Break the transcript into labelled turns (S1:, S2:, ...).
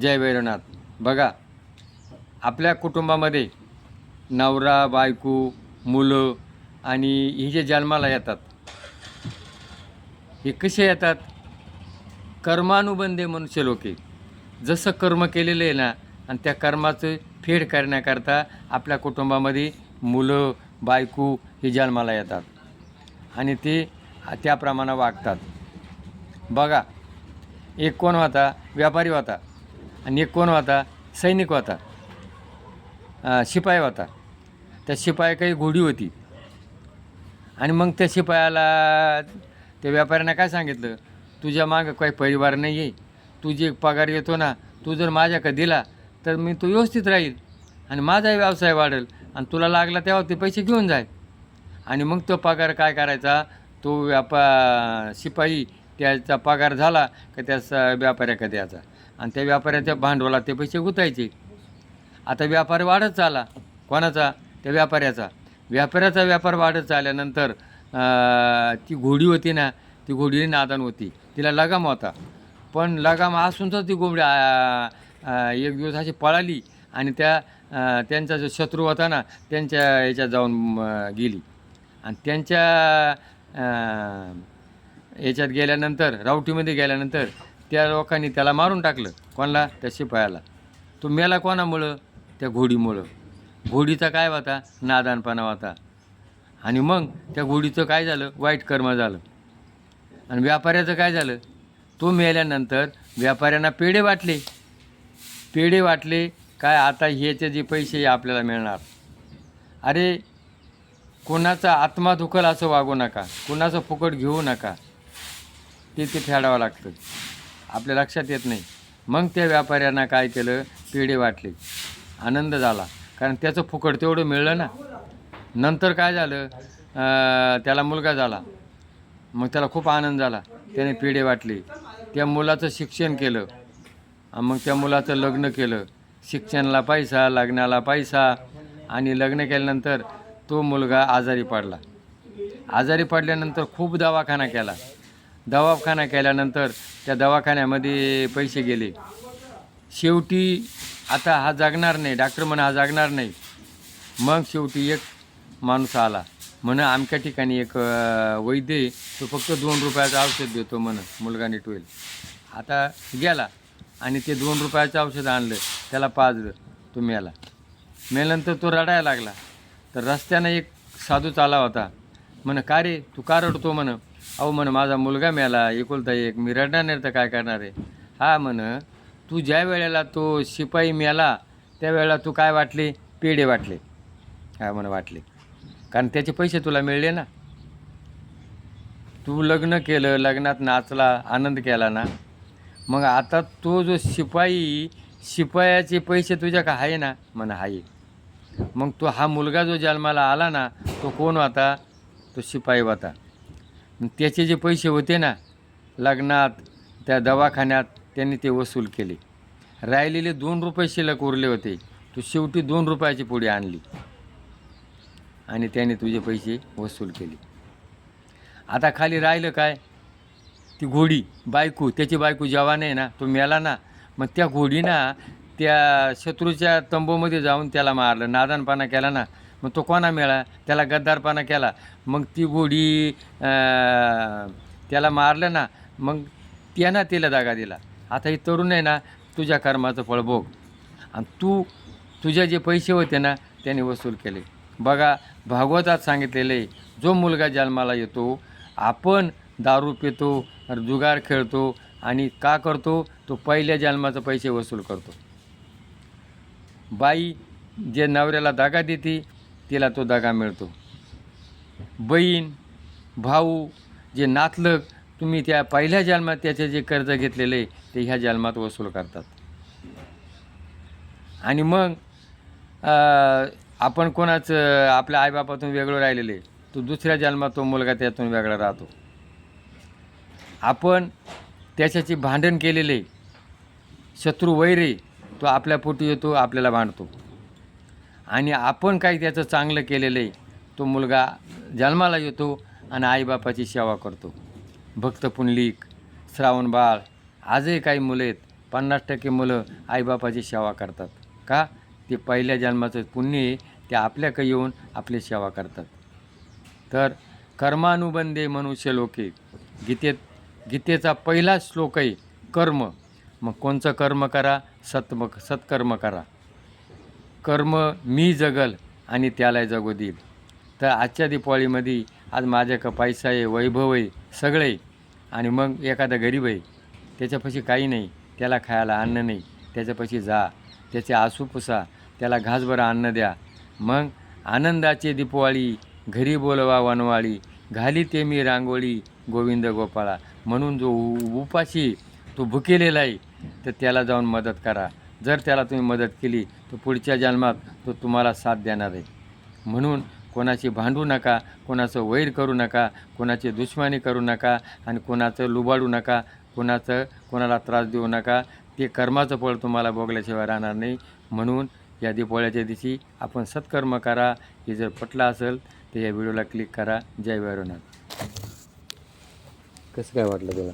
S1: जय भैरवनाथ बघा आपल्या कुटुंबामध्ये नवरा बायको मुलं आणि ही जे जन्माला येतात हे कसे येतात? कर्मानुबंधे मनुष्य लोके. जसं कर्म केलेलं आहे ना आणि त्या कर्माचं फेड करण्याकरता आपल्या कुटुंबामध्ये मुलं बायको हे जन्माला येतात. आणि ते त्याप्रमाणे वागतात. बघा एक कोण होता? व्यापारी होता. आणि एक कोण होता? सैनिक होता. शिपाई होता. त्या शिपाई काही घोडी होती. आणि मग त्या शिपायाला त्या व्यापाऱ्यानं काय सांगितलं? तुझ्या मागं काही परिवार नाही आहे तू जे पगार येतो ना तू जर माझ्याकडे दिला तर मी तो व्यवस्थित राहील. आणि माझाही व्यवसाय वाढेल. आणि तुला लागला तेव्हा ते पैसे घेऊन जाय आणि मग तो पगार काय करायचा? तो व्यापा शिपाई त्याचा पगार झाला का त्याचा व्यापाऱ्याकडे द्यायचा. आणि त्या व्यापाऱ्याच्या भांडवलात ते पैसे गुतायचे. आता व्यापार वाढत चाला कोणाचा? त्या व्यापाऱ्याचा. व्यापाऱ्याचा व्यापार वाढत चालल्यानंतर ती घोडी होती ना ती घोडी नादान होती. तिला लगाम होता. पण लगाम असूनच ती घोडी एक दिवस अशी पळाली आणि त्या त्यांचा जो शत्रू होता ना त्यांच्या याच्यात जाऊन गेली. आणि त्यांच्या याच्यात गेल्यानंतर रावटीमध्ये गेल्यानंतर त्या लोकांनी त्याला मारून टाकलं. कोणाला? त्या शिपायाला. तो मेला कोणामुळं? त्या घोडीमुळं. घोडीचा काय होता नादानपणा होता आणि मग त्या घोडीचं काय झालं? वाईट कर्म झालं. आणि व्यापाऱ्याचं काय झालं? तो मेल्यानंतर व्यापाऱ्यांना पेढे वाटले. पेढे वाटले काय आता ह्याचे जे पैसे आपल्याला मिळणार? अरे कोणाचा आत्मा दुखल असं वागू नका. कोणाचं फुकट घेऊ नका. ते ते फेडावं लागतं. आपल्या लक्षात येत नाही. मग त्या व्यापाऱ्यांना काय केलं? पेढे वाटले. आनंद झाला. कारण त्याचं फुकट तेवढं मिळलं ना. नंतर काय झालं? त्याला मुलगा झाला. मग त्याला खूप आनंद झाला. त्याने पेढे वाटले. त्या मुलाचं शिक्षण केलं. मग त्या मुलाचं लग्न केलं. शिक्षणाला पैसा लग्नाला पैसा. आणि लग्न केल्यानंतर तो मुलगा आजारी पडला. आजारी पडल्यानंतर खूप दवाखाना केला. दवाखाना केल्यानंतर त्या दवाखान्यामध्ये पैसे गेले. शेवटी आता हा जगणार नाही. डॉक्टर म्हणा हा जगणार नाही. मग शेवटी एक माणूस आला. म्हण आमच्या ठिकाणी एक वैद्य आहे. तो फक्त दोन रुपयाचं औषध देतो म्हण मुलगा नीट आता गेला आणि ते दोन रुपयाचं औषध आणलं. त्याला पाजलं. तो मेला. मेल्यानंतर तो रडायला लागला. तर रस्त्यानं एक साधू चाला होता. म्हण का रे? तू का रडतो? म्हण. अहो म्हण माझा मुलगा मेला एकुलता एक. मी रडणार नाही तर काय करणार आहे? हा म्हण तू ज्या वेळेला तो शिपाई मेला त्यावेळेला तू काय वाटले? पेढे वाटले. हा म्हण वाटले. कारण त्याचे पैसे तुला मिळले ना. तू लग्न केलं लग्नात नाचला आनंद केला ना. मग आता तो जो शिपाई शिपायाचे पैसे तुझ्या का आहे ना? म्हण आहे. मग तो हा मुलगा जो जन्माला आला ना तो कोण होता? तो शिपाई होता. त्याचे जे पैसे होते ना लग्नात त्या दवाखान्यात त्यांनी ते वसूल केले. राहिलेले दोन रुपये शिल्लक उरले होते. तू शेवटी दोन रुपयाची पुढे आणली. आणि त्याने तुझे पैसे वसूल केले. आता खाली राहिलं काय? ती घोडी बायको त्याची बायको जवान आहे ना तो मेला ना मग त्या घोडीनं त्या शत्रूच्या तंबूमध्ये जाऊन त्याला मारलं नादानपणा केला ना मग तो कोणा मिळा त्याला गद्दारपणा केला. मग ती गोडी त्याला मारलं ना मग त्यानं तिला दागा दिला. आता ही तरुण आहे ना तुझ्या कर्माचं फळ भोग. आणि तू तुझे जे पैसे होते ना त्याने वसूल केले. बघा भागवतात सांगितलेले आहे, जो मुलगा जन्माला येतो आपण दारू पितो जुगार खेळतो आणि का करतो? तो पहिल्या जन्माचे पैसे वसूल करतो. बाई जे नवऱ्याला दागा देते तिला तो दगा मिळतो. बहीण भाऊ जे नातलग तुम्ही त्या पहिल्या जन्मात त्याचे जे कर्ज घेतलेले ते ह्या जन्मात वसूल करतात. आणि मग आपण कोणाचं आपल्या आईबापातून वेगळं राहिलेले तो दुसऱ्या जन्मात तो मुलगा त्यातून वेगळा राहतो. आपण त्याच्याची भांडण केलेले शत्रू वैरे तो आपल्या पोटी येतो आपल्याला भांडतो. आणि आपण काही त्याचं चांगलं केलेलं आहे तो मुलगा जन्माला येतो आणि आईबापाची सेवा करतो. भक्त पुंडलिक श्रावण बाळ आजही काही मुलं आहेत. पन्नास टक्के मुलं आईबापाची सेवा करतात. का? ते पहिल्या जन्माचं पुण्य आहे ते आपल्याकडे येऊन आपली सेवा करतात. तर कर्मानुबंधे मनुष्य लोके. गीतेत गीतेचा पहिला श्लोक आहे कर्म. मग कोणचं कर्म करा? सत्म सत्कर्म करा. कर्म मी जगल आणि त्याला जगू देईल. तर आजच्या दीपावळीमध्ये आज माझ्याकडं पैसा आहे वैभव आहे सगळे. आहे. आणि मग एखादा गरीब आहे त्याच्यापाशी काही नाही त्याला खायला अन्न नाही त्याच्यापाशी जा त्याचे आसू पुसा त्याला घासभर अन्न द्या. मग आनंदाचे दीपवाळी घरी बोलवा वनवाळी घाली ते मी रांगोळी गोविंद गोपाळा. म्हणून जो उ- उपाशी तो भुकेलेला आहे तर त्याला जाऊन मदत करा. जर त्याला तुम्ही मदत केली तर पुढच्या जन्मात तो तुम्हाला साथ देणार आहे. म्हणून कोणाशी भांडू नका कोणाचं वैर करू नका कोणाची दुश्मनी करू नका आणि कोणाचं लुबाडू नका कोणाचं कोणाला त्रास देऊ नका. ते कर्माचं फळ तुम्हाला भोगल्याशिवाय राहणार नाही. म्हणून या दीपावळ्याच्या दिवशी आपण सत्कर्म करा. हे जर पटलं असेल तर या व्हिडिओला क्लिक करा. जय भैरवनाथ कसं काय वाटलं तुला?